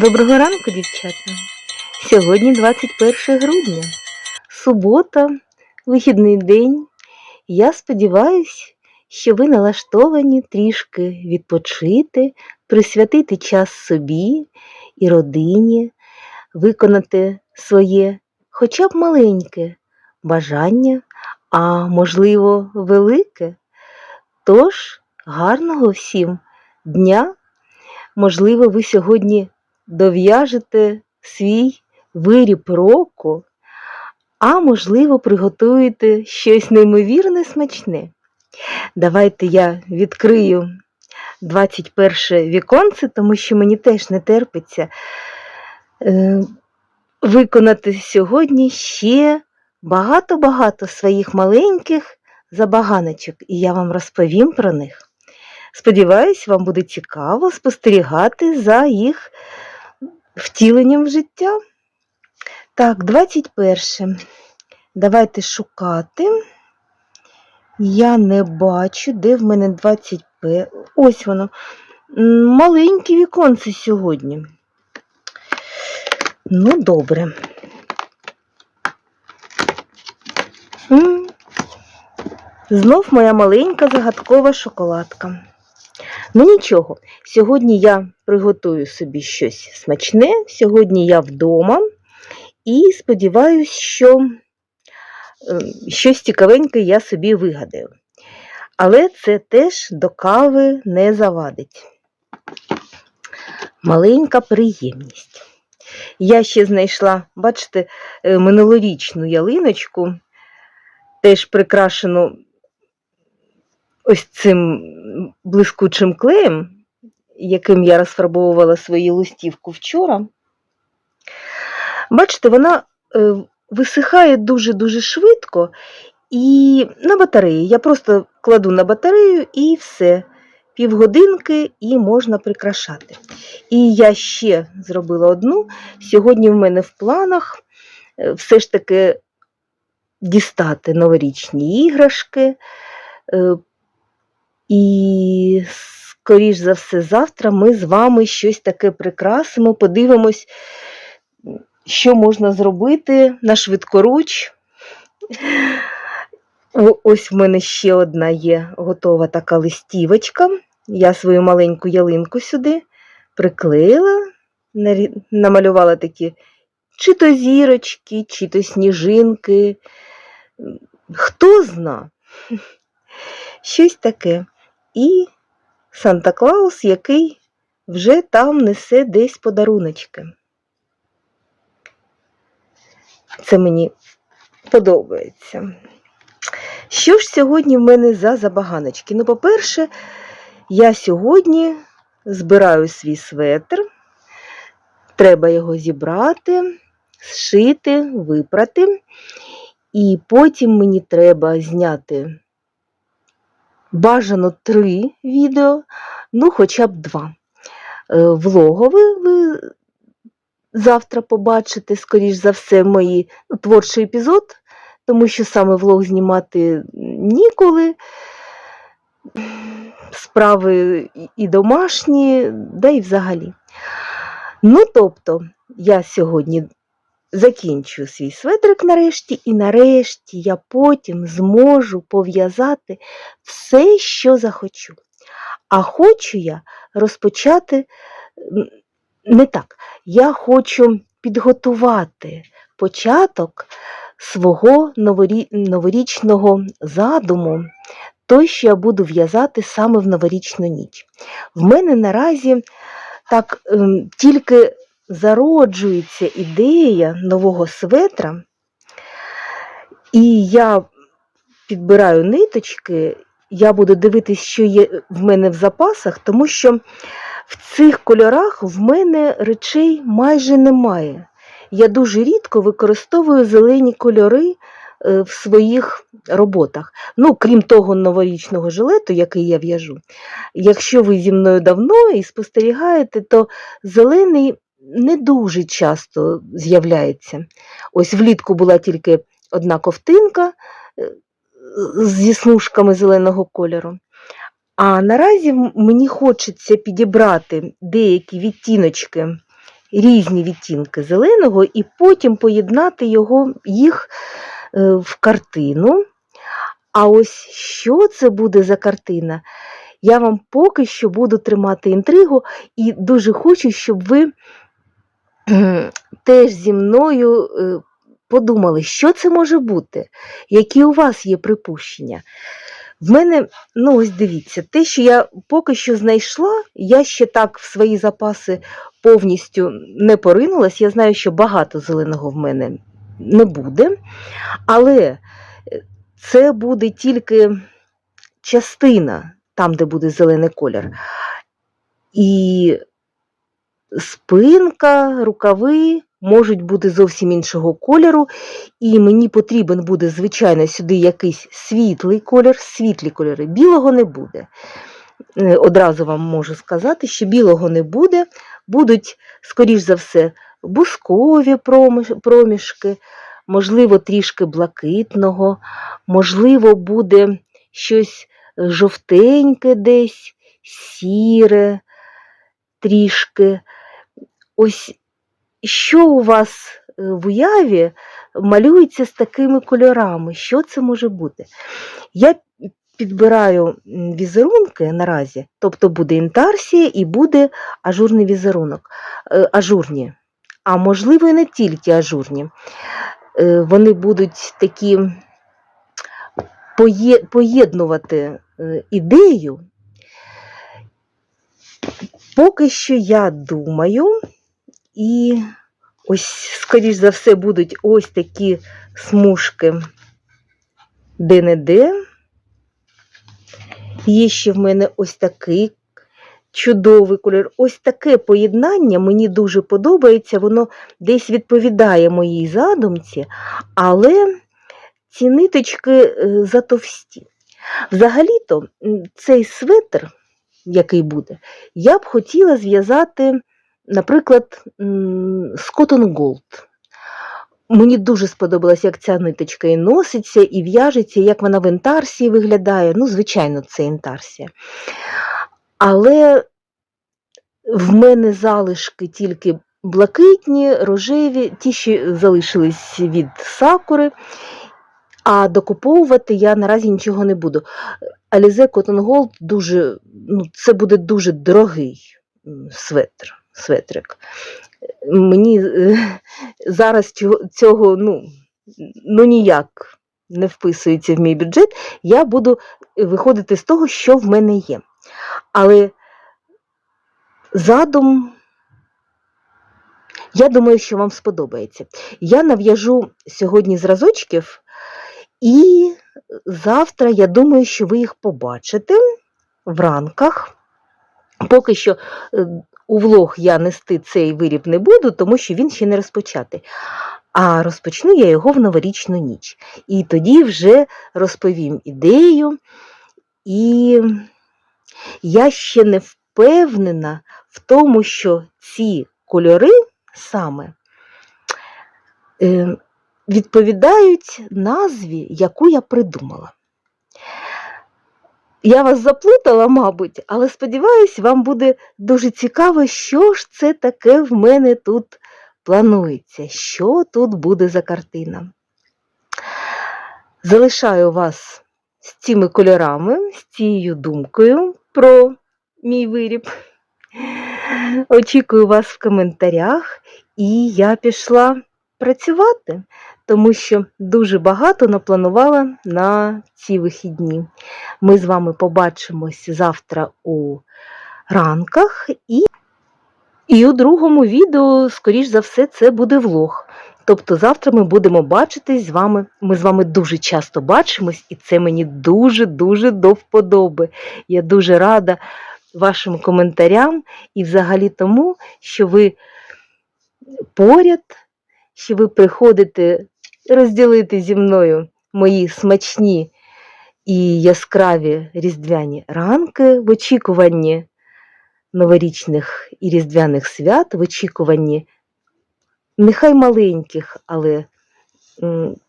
Доброго ранку, дівчата. Сьогодні 21 грудня, субота, вихідний день. Я сподіваюся, що ви налаштовані трішки відпочити, присвятити час собі і родині, виконати своє, хоча б маленьке бажання, а можливо, велике. Тож, гарного всім дня! Можливо, ви сьогодні дов'яжете свій виріб року, а можливо, приготуєте щось неймовірне смачне. Давайте я відкрию 21 віконце, тому що мені теж не терпиться е, виконати сьогодні ще багато-багато своїх маленьких забаганочок, і я вам розповім про них. Сподіваюсь, вам буде цікаво спостерігати за їх втіленням в життя. Так, 21. Давайте шукати. Я не бачу, де в мене 21. Ось воно. М, Маленьке віконце сьогодні. Ну, добре. Знов моя маленька загадкова шоколадка. Ну нічого, сьогодні я приготую собі щось смачне. Сьогодні я вдома і сподіваюся, що е, щось цікавеньке я собі вигадаю. Але це теж до кави не завадить. Маленька приємність. Я ще знайшла, бачите, е, минулорічну ялиночку, теж прикрашену ось цим блискучим клеєм, яким я розфарбовувала свою листівку вчора. Бачите, вона е, висихає дуже-дуже швидко і на батареї. Я просто кладу на батарею і все. Півгодинки і можна прикрашати. І я ще зробила одну. Сьогодні в мене в планах е, все ж таки дістати новорічні іграшки. І, скоріш за все, завтра ми з вами щось таке прикрасимо, подивимось, що можна зробити на швидкоруч. Ось в мене ще одна є готова така листівочка. Я свою маленьку ялинку сюди приклеїла, намалювала такі чи то зірочки, чи то сніжинки. Хто зна? Щось таке. І Санта Клаус, який вже там несе десь подаруночки. Це мені подобається. Що ж сьогодні в мене за забаганочки? Ну, по-перше, я сьогодні збираю свій светр. Треба його зібрати, зшити, випрати. І потім мені треба зняти бажано три відео, ну хоча б два. Е, Влогове ви завтра побачите, скоріш за все, мої ну, творчий епізод, тому що саме влог знімати ніколи. Справи і- домашні, да і взагалі. Ну, тобто, я сьогодні закінчую свій светрик нарешті, і нарешті я потім зможу пов'язати все, що захочу. А хочу я розпочати не так. Я хочу підготувати початок свого новорічного задуму, той, що я буду в'язати саме в новорічну ніч. В мене наразі так ем, тільки зароджується ідея нового светра, і я підбираю ниточки, я буду дивитись, що є в мене в запасах, тому що в цих кольорах в мене речей майже немає. Я дуже рідко використовую зелені кольори е, в своїх роботах. Ну, крім того новорічного жилету, який я в'яжу. Якщо ви зі мною давно і спостерігаєте, то зелений не дуже часто з'являється. Ось влітку була тільки одна ковтинка е, зі смужками зеленого кольору. А наразі мені хочеться підібрати деякі відтіночки різні відтінки зеленого і потім поєднати його, їх е, в картину. А ось що це буде за картина? Я вам поки що буду тримати інтригу і дуже хочу, щоб ви теж зі мною е, подумали, що це може бути, які у вас є припущення. В мене, ну ось дивіться, те, що я поки що знайшла, я ще так в свої запаси повністю не поринулась. Я знаю, що багато зеленого в мене не буде, але е, це буде тільки частина там, де буде зелений колір. І спинка, рукави можуть бути зовсім іншого кольору, і мені потрібен буде, звичайно, сюди якийсь світлий колір, світлі кольори. Білого не буде. Е, Одразу вам можу сказати, що білого не буде, будуть, скоріш за все, бускові проміжки, можливо, трішки блакитного, можливо, буде щось жовтеньке десь, сіре трішки. Ось що у вас е, в уяві малюється з такими кольорами? Що це може бути? Я підбираю візерунки наразі, тобто буде інтарсія і буде ажурний візерунок, е, ажурні. А можливо, і не тільки ажурні. Е, Вони будуть такі поєднувати ідею. Поки що я думаю, і ось, скоріш за все, будуть ось такі смужки де-не-де. Є ще в мене ось такий чудовий кольор. Ось таке поєднання мені дуже подобається, воно десь відповідає моїй задумці, але ці ниточки е, затовсті. Взагалі-то цей светр, який буде, я б хотіла зв'язати, наприклад, Cotton Gold. Мені дуже сподобалось, як ця ниточка і носиться, і в'яжеться, як вона в інтарсії виглядає. Ну, звичайно, це інтарсія. Але в мене залишки тільки блакитні, рожеві, ті, що залишились від сакури, а докуповувати я наразі нічого не буду. Alize Cotton Gold дуже, ну, це буде дуже дорогий светр, светрик. Мені е, зараз цього, ну, ну ніяк не вписується в мій бюджет. Я буду виходити з того, що в мене є. Але задум, я думаю, що вам сподобається. Я нав'яжу сьогодні зразочків, і завтра я думаю, що ви їх побачите в ранках. Поки що е, у влог я нести цей виріб не буду, тому що він ще не розпочатий. А розпочну я його в новорічну ніч. І тоді вже розповім ідею. І я ще не впевнена в тому, що ці кольори саме е, відповідають назві, яку я придумала. Я вас заплутала, мабуть, але сподіваюсь, вам буде дуже цікаво, що ж це таке в мене тут планується, що тут буде за картина. Залишаю вас з цими кольорами, з цією думкою про мій виріб. Очікую вас в коментарях, і я пішла працювати, тому що дуже багато напланувала на ці вихідні. Ми з вами побачимось завтра у ранках, і, і у другому відео, скоріш за все, це буде влог. Тобто завтра ми будемо бачитись з вами. Ми з вами дуже часто бачимось, і це мені дуже-дуже до вподоби. Я дуже рада вашим коментарям і взагалі тому, що ви поряд, що ви приходите розділити зі мною мої смачні і яскраві різдвяні ранки в очікуванні новорічних і різдвяних свят, в очікуванні нехай маленьких, але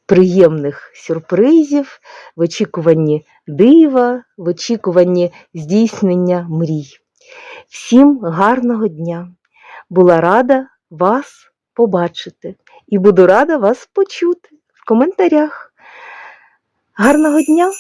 приємних сюрпризів, в очікуванні дива, в очікуванні здійснення мрій. Всім гарного дня! Була рада вас побачити і буду рада вас почути в коментарях. Гарного дня!